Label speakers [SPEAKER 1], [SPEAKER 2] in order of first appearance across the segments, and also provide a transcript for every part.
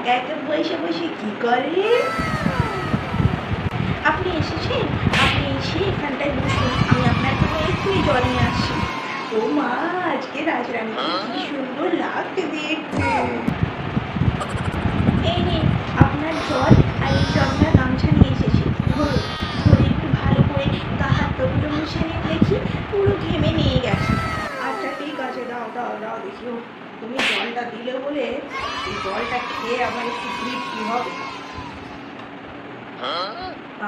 [SPEAKER 1] একা একা বসে বসে কি করে? আপনি এসেছেন? আপনি এসে এখানটায় বসুন। আমি আপনার জন্য এক্ষুনি জল নিয়ে আসছি। ও মা, আজকে রাজরানী কি সুন্দর লাগছে দেখতে। এই নিন, আপনার জল আর এই আপনার গামছা নিয়ে এসেছি। ধরুন, ধরে একটু ভালো করে গা হাত পাগুলো মুছে নিন দেখি, পুরো ঘেমে নিয়ে গেছে। আচ্ছা ঠিক আছে দাও দাও দাও দেখিও তুমি জলটা দিলে বলে এই জলটা খেয়ে আমার একটু তৃপ্তি হবে?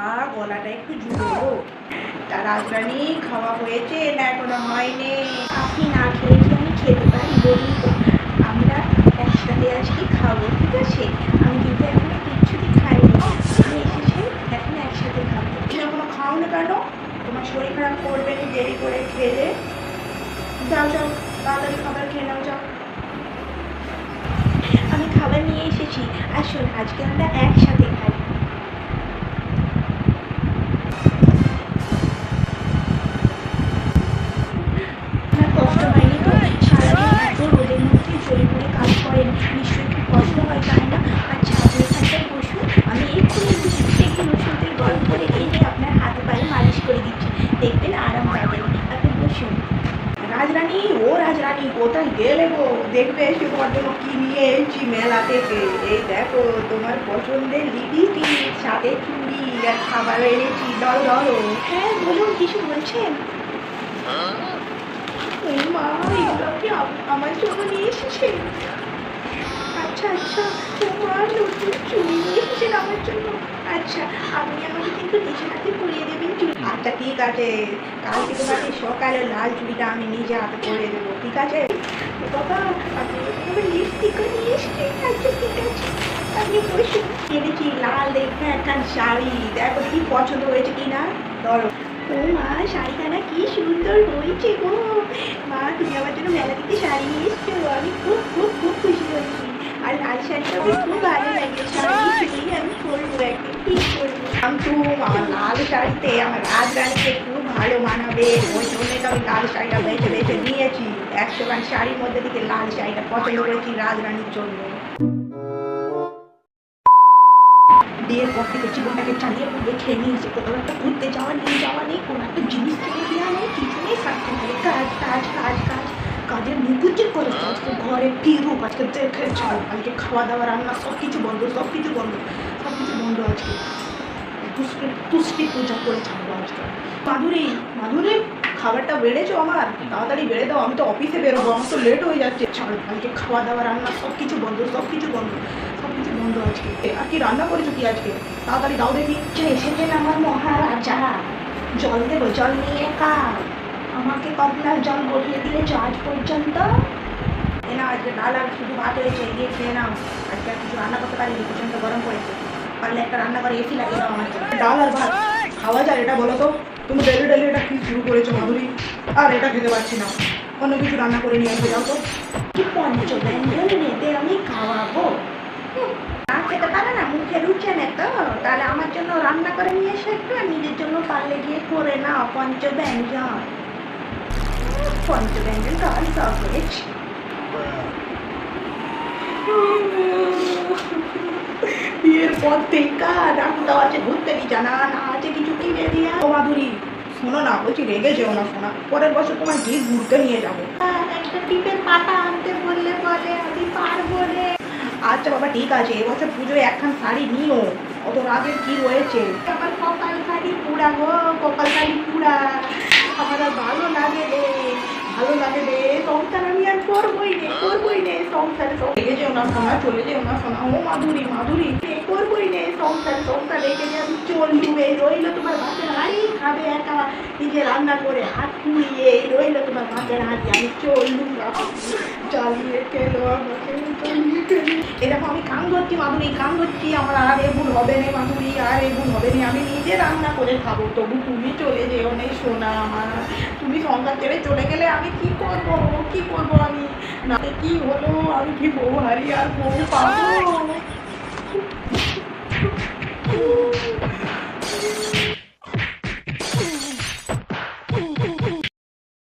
[SPEAKER 1] আ গলাটা একটু জুড়ো তা রাজরানী খাওয়া হয়েছে? না এখনও হয়নি। আপনি না খেয়ে কি আমি খেতে পারি বলুন তো? আমরা একসাথে আজকে খাব ঠিক আছে? আমি কিন্তু এখনও কিচ্ছুটি খাইনি। তুমি এসেছে এখন একসাথে খাব। তুমি এখনও খাও না কেন? তোমার শরীর খারাপ করবে না দেরি করে খেলে। যাও যাও তাড়াতাড়ি খাবার খেয়ে নাও যাও। আমি খাবার নিয়ে এসেছি। আসুন, আজকে আমরা একসাথে খাই। আচ্ছা করে আপনার পায়ে মালিশ করে দিচ্ছি। দেখবেন আরাম রাজরানী, ও রাজরানী, কোথায় গেলে গো? দেখবে এসে তোমার কি এসেছি মেলা থেকে। এই দেখো, তোমার পছন্দের লিপস্টিক সাথে চুড়ি আর খাবার এনেছি ধরো ধরো হ্যাঁ বলুন, কিছু বলছেন? মা কি আমার জন্য নিয়ে এসেছেন আচ্ছা আচ্ছা তোমার নতুন চুড়ি নিয়ে এসেছেন আমার জন্য। আচ্ছা আপনি আমাকে কিন্তু নিজে হাতে পরিয়ে দেবেন চুড়ি। আচ্ছা ঠিক আছে। কালকে তোমাকে সকালে লাল চুড়িটা আমি নিজে হাতে পরিয়ে দেবো, ঠিক আছে? বাবা, আপনি তোমার লিপস্টিকও নিয়ে এসেছেন আচ্ছা ঠিক আছে আপনি বসুন এনেছি লাল দেখে ভালো লাগে। আমার লাল শাড়িতে, আমার খুব ভালো মানাবে। ওই জন্যই তো আমি লাল শাড়িটা বেছে বেছে নিয়েছি। একশো গান শাড়ির মধ্যে থেকে লাল শাড়িটা পছন্দ করেছি রাজরানীর জন্য। বিয়ের পর থেকে জীবনটাকে চালিয়ে খেয়ে নিয়েছে কোথাও একটা ঘুরতে যাওয়া নিয়ে যাওয়া নেই, কোনো একটা জিনিস কিনে দেওয়া নেই, কিছু নেই সারাক্ষণ খালি কাজ কাজ কাজ কাজ, কাজের মুকুচি করে আজকে ঘরে ফিরুক, আজকে দেখে ছাড় আজকে খাওয়া দাওয়া, রান্না, সব কিছু বন্ধ, সব কিছু বন্ধ, সব কিছু বন্ধ আজকে। তুষ্টি পূজা করে ছাড়বো আজকে। মাধুরী মাধুরী। খাবারটা বেড়েছো আমার? তাড়াতাড়ি বেড়ে দাও আমি তো অফিসে বেরোবো আমার তো লেট হয়ে যাচ্ছে। ছাড় আজকে খাওয়া দাওয়া রান্না সব কিছু বন্ধ সব কিছু বন্ধ সব কিছু বন্ধ আজকে। আর কি রান্না করেছ কি আজকে? তাড়াতাড়ি দাও দেখি। এসেছেন আমার মহারাজা? জল দেবো জল নিয়ে কার আমাকে কতলার জল গড়িয়ে দিয়েছ আজ পর্যন্ত। এ না আজকে ডাল আর শুধু ভাত হয়েছে গিয়ে খেয়ে নাও। আজকে আর কিছু রান্না করতে পারিনি প্রচণ্ড গরম পড়েছে। পারলে একটা রান্না করে এসি দাও আমার জন্য। ডাল আর ভাত। খাওয়া যায় এটা বলো তো? তুমি ডেলি ডেলি এটা কি শুরু করেছ, মাধুরী? আর এটা খেতে পারছি না। অন্য কিছু রান্না করে নিয়ে আসবে, যাও তো। আমি খাওয়াবো? খেতে পারে না, মুখে রুচে না তো। তাহলে আমার জন্য রান্না করে নিয়ে এসে একটু নিজের জন্য পারলে গিয়ে করে নাও পঞ্চব্যঞ্জন পঞ্চব্যঞ্জন খাওয়ার সব হয়েছে বিয়ের পর থেকে ডাক্তার আছে ঘুরতে দি জানা না আছে কিছু কিনে দিয়া ও মাধুরী শোনো না বলছি রেগে যেও না শোনা পরের বছর তোমার গিয়ে ঘুরতে নিয়ে যাব। একটা টিপের পাতা আনতে বললে বলে আমি পারব রে। আচ্ছা বাবা ঠিক আছে এবছর পুজোয় একখান শাড়ি নিও। অত রাগের কি রয়েছে? আমার কপাল শাড়ি পুরা গো কপাল শাড়ি পুরা। আমার আর ভালো লাগে রে ভালো লাগে রে সংসার আমি আর করবোই রে করবোই রে সংসার রেখে যেও না শোনা চলে যেও না শোনা ও মাধুরী মাধুরী। করবোই রে সংসার সংসার রেখে যে আমি চললু এই রইল তোমার ভাতের হাড়ি, খাবে একা, নিজে রান্না করে হাত পুড়িয়ে এই রইল তোমার ভাতের হাড়ি, আমি চললু চালিয়ে খেলো আমাকে এরকম আমি কান করছি মাধুরী কান ধরছি আমার আর এ ভুল হবে না মাধুরী, আর এ ভুল হবে না। আমি নিজে রান্না করে খাব, তবু তুমি চলে যেও নেই সোনা আমার। তুমি সংসার ছেড়ে চলে গেলে আমি কি করব? কি করব আমি? না, কি হলো? আমি কি বউ হারি আর বউ পাবো?